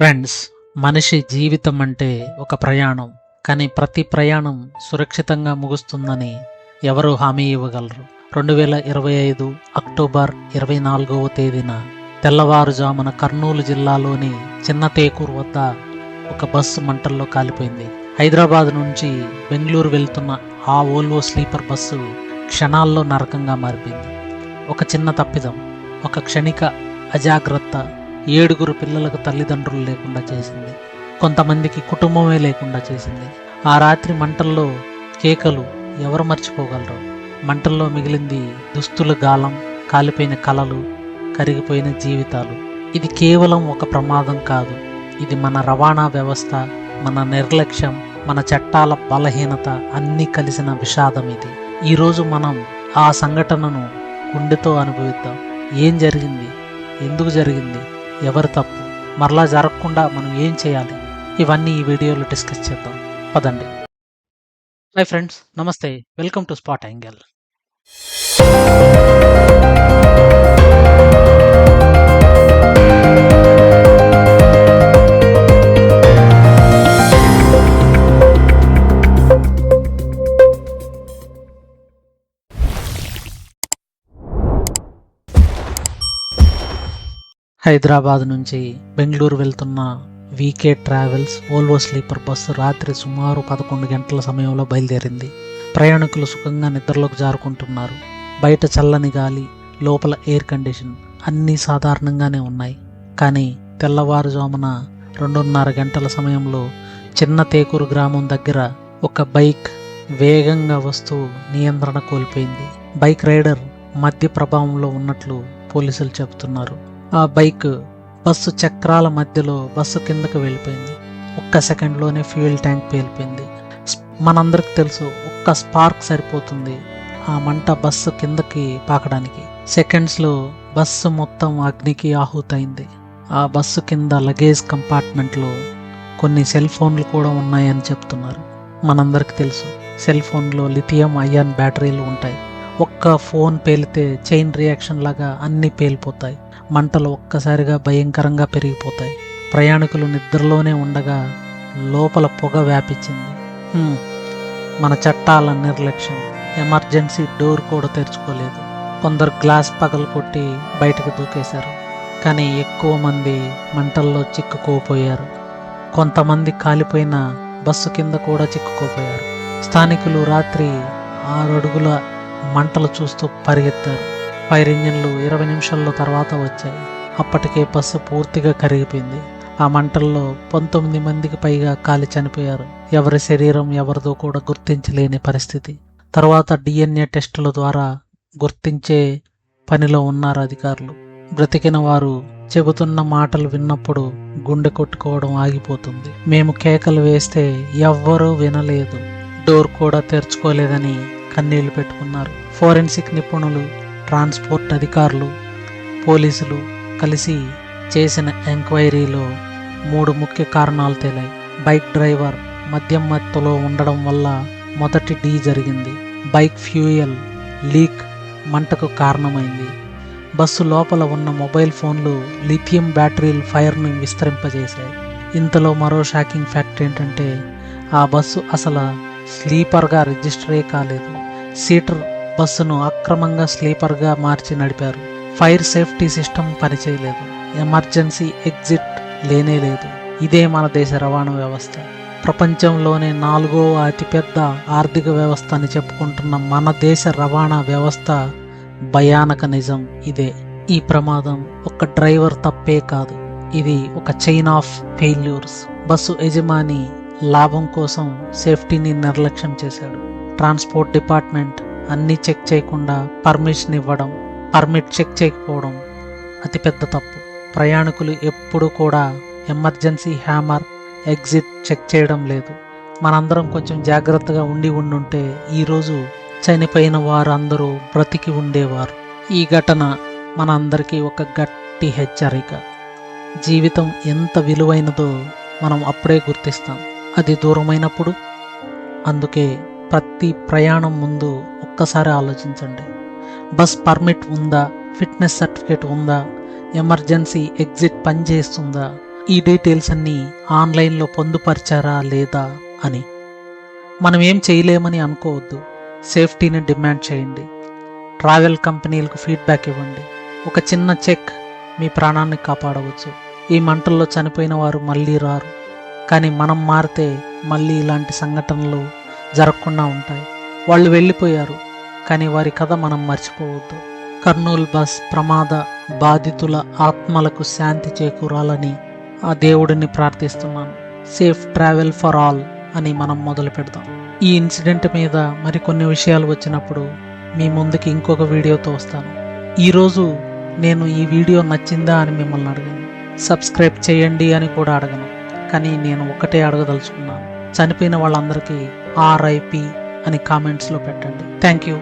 Friends మనిషి జీవితం అంటే ఒక ప్రయాణం కానీ ప్రతి ప్రయాణం సురక్షితంగా ముగుస్తుందని ఎవరు హామీ ఇవ్వగలరు. రెండు వేల ఇరవై ఐదు అక్టోబర్ ఇరవై నాలుగవ తేదీన తెల్లవారుజామున కర్నూలు జిల్లాలోని చిన్నతేకూరు వద్ద ఒక బస్సు మంటల్లో కాలిపోయింది. హైదరాబాద్ నుంచి బెంగళూరు వెళ్తున్న ఆ ఓల్వో స్లీపర్ బస్సు క్షణాల్లో నరకంగా మారిపోయింది. ఒక చిన్న తప్పిదం ఒక క్షణిక అజాగ్రత్త ఏడుగురు పిల్లలకు తల్లిదండ్రులు లేకుండా చేసింది. కొంతమందికి కుటుంబమే లేకుండా చేసింది. ఆ రాత్రి మంటల్లో కేకలు ఎవరు మర్చిపోగలరు? మంటల్లో మిగిలింది దుస్తుల గాలం కాలిపోయిన కలలు కరిగిపోయిన జీవితాలు. ఇది కేవలం ఒక ప్రమాదం కాదు. ఇది మన రవాణా వ్యవస్థ మన నిర్లక్ష్యం మన చట్టాల బలహీనత అన్నీ కలిసిన విషాదం ఇది. ఈరోజు మనం ఆ సంఘటనను గుండెతో అనుభవిద్దాం. ఏం జరిగింది? ఎందుకు జరిగింది? ఎవరు తప్పు? మరలా జరగకుండా మనం ఏం చేయాలి? ఇవన్నీ ఈ వీడియోలో డిస్కస్ చేద్దాం. పదండి. హాయ్ ఫ్రెండ్స్ నమస్తే. Welcome to spot angle. Hyderabad నుంచి బెంగళూరు వెళ్తున్న VK travels Volvo sleeper bus రాత్రి సుమారు పదకొండు గంటల సమయంలో బయలుదేరింది. ప్రయాణికులు సుఖంగా నిద్రలోకి జారుకుంటున్నారు. బయట చల్లని గాలి లోపల ఎయిర్ కండిషన్ అన్నీ సాధారణంగానే ఉన్నాయి. కానీ తెల్లవారుజామున రెండున్నర గంటల సమయంలో చిన్న తేకూరు గ్రామం దగ్గర ఒక బైక్ వేగంగా వస్తూ నియంత్రణ కోల్పోయింది. బైక్ రైడర్ మద్య ప్రభావంలో ఉన్నట్లు పోలీసులు చెబుతున్నారు. ఆ బైక్ బస్సు చక్రాల మధ్యలో బస్సు కిందకు వెళ్ళిపోయింది. ఒక్క సెకండ్లోనే ఫ్యూయల్ ట్యాంక్ పేలిపోయింది. మనందరికి తెలుసు ఒక్క స్పార్క్ సరిపోతుంది ఆ మంట బస్సు కిందకి పాకడానికి. సెకండ్స్లో బస్సు మొత్తం అగ్నికి ఆహుతైంది. ఆ బస్సు కింద లగేజ్ కంపార్ట్మెంట్లో కొన్ని సెల్ ఫోన్లు కూడా ఉన్నాయని చెప్తున్నారు. మనందరికి తెలుసు సెల్ ఫోన్లో లిథియం అయాన్ బ్యాటరీలు ఉంటాయి. ఒక్క ఫోన్ పేలితే చైన్ రియాక్షన్ లాగా అన్నీ పేలిపోతాయి. మంటలు ఒక్కసారిగా భయంకరంగా పెరిగిపోతాయి. ప్రయాణికులు నిద్రలోనే ఉండగా లోపల పొగ వ్యాపించింది. మన చట్టాల నిర్లక్ష్యం. ఎమర్జెన్సీ డోర్ కూడా తెరుచుకోలేదు. కొందరు గ్లాస్ పగలు కొట్టి బయటకు దూకేశారు. కానీ ఎక్కువ మంది మంటల్లో చిక్కుకోపోయారు. కొంతమంది కాలిపోయిన బస్సు కింద కూడా చిక్కుకోపోయారు. స్థానికులు రాత్రి ఆరు అడుగుల మంటలు చూస్తూ పరిగెత్తారు. ఫైర్ ఇంజన్లు ఇరవై నిమిషాల్లో తర్వాత వచ్చాయి. అప్పటికే బస్సు పూర్తిగా కరిగిపోయింది. ఆ మంటల్లో పంతొమ్మిది మందికి పైగా కాలి చనిపోయారు. ఎవరి శరీరం ఎవరిదో కూడా గుర్తించలేని పరిస్థితి. తర్వాత డిఎన్ఏ టెస్టుల ద్వారా గుర్తించే పనిలో ఉన్నారు అధికారులు. బ్రతికిన వారు చెబుతున్న మాటలు విన్నప్పుడు గుండె కొట్టుకోవడం ఆగిపోతుంది. మేము కేకలు వేస్తే ఎవ్వరూ వినలేదు. డోర్ కూడా తెరుచుకోలేదని కన్నీళ్ళు పెట్టుకున్నారు. ఫోరెన్సిక్ నిపుణులు ట్రాన్స్పోర్ట్ అధికారులు పోలీసులు కలిసి చేసిన ఎంక్వైరీలో మూడు ముఖ్య కారణాలు తేలాయి. బైక్ డ్రైవర్ మద్యం మత్తులో ఉండడం వల్ల మొదటి డీ జరిగింది. బైక్ ఫ్యూయల్ లీక్ మంటకు కారణమైంది. బస్సు లోపల ఉన్న మొబైల్ ఫోన్లు లిథియం బ్యాటరీలు ఫైర్ను విస్తరింపజేశాయి. ఇంతలో మరో షాకింగ్ ఫ్యాక్ట్ ఏంటంటే ఆ బస్సు అసలు స్లీపర్గా రిజిస్టరే కాలేదు. సీటర్ బస్సును అక్రమంగా స్లీపర్గా మార్చి నడిపారు. ఫైర్ సేఫ్టీ సిస్టమ్ పనిచేయలేదు. ఎమర్జెన్సీ ఎగ్జిట్ లేనే లేదు. ఇదే మన దేశ రవాణా వ్యవస్థ. ప్రపంచంలోనే నాలుగో అతిపెద్ద ఆర్థిక వ్యవస్థ అని చెప్పుకుంటున్న మన దేశ రవాణా వ్యవస్థ భయానక నిజం ఇదే. ఈ ప్రమాదం ఒక డ్రైవర్ తప్పే కాదు. ఇది ఒక చైన్ ఆఫ్ ఫెయిల్యూర్స్. బస్సు యజమాని లాభం కోసం సేఫ్టీని నిర్లక్ష్యం చేశాడు. ట్రాన్స్పోర్ట్ డిపార్ట్మెంట్ అన్నీ చెక్ చేయకుండా పర్మిషన్ ఇవ్వడం పర్మిట్ చెక్ చేయకపోవడం అతిపెద్ద తప్పు. ప్రయాణికులు ఎప్పుడు కూడా ఎమర్జెన్సీ హ్యామర్ ఎగ్జిట్ చెక్ చేయడం లేదు. మనందరం కొంచెం జాగ్రత్తగా ఉండి ఉండుంటే ఈరోజు చనిపోయిన వారందరూ బ్రతికి ఉండేవారు. ఈ ఘటన మనందరికీ ఒక గట్టి హెచ్చరిక. జీవితం ఎంత విలువైనదో మనం అప్పుడే గుర్తిస్తాం. అది దూరమైనప్పుడు అందుకే ప్రతి ప్రయాణం ముందు ఒక్కసారి ఆలోచించండి. బస్ పర్మిట్ ఉందా? ఫిట్నెస్ సర్టిఫికేట్ ఉందా? ఎమర్జెన్సీ ఎగ్జిట్ పనిచేస్తుందా? ఈ డీటెయిల్స్ అన్నీ ఆన్లైన్లో పొందుపరిచారా లేదా అని. మనం ఏం చేయలేమని అనుకోవద్దు. సేఫ్టీని డిమాండ్ చేయండి. ట్రావెల్ కంపెనీలకు ఫీడ్బ్యాక్ ఇవ్వండి. ఒక చిన్న చెక్ మీ ప్రాణాన్ని కాపాడవచ్చు. ఈ మంటల్లో చనిపోయిన వారు మళ్ళీ రారు. కానీ మనం మారితే మళ్ళీ ఇలాంటి సంఘటనలు జరగకుండా ఉంటాయి. వాళ్ళు వెళ్ళిపోయారు. కానీ వారి కథ మనం మర్చిపోవద్దు. కర్నూలు బస్ ప్రమాద బాధితుల ఆత్మలకు శాంతి చేకూరాలని ఆ దేవుడిని ప్రార్థిస్తున్నాను. సేఫ్ ట్రావెల్ ఫర్ ఆల్ అని మనం మొదలు పెడదాం. ఈ ఇన్సిడెంట్ మీద మరికొన్ని విషయాలు వచ్చినప్పుడు మీ ముందుకి ఇంకొక వీడియోతో వస్తాను. ఈరోజు నేను ఈ వీడియో నచ్చిందా అని మిమ్మల్ని అడగను. సబ్స్క్రైబ్ చేయండి అని కూడా అడగను. కానీ నేను ఒకటే అడగదలుచుకున్నాను. చనిపోయిన వాళ్ళందరికీ ఆర్ఐపి అని కామెంట్స్లో పెట్టండి. Thank you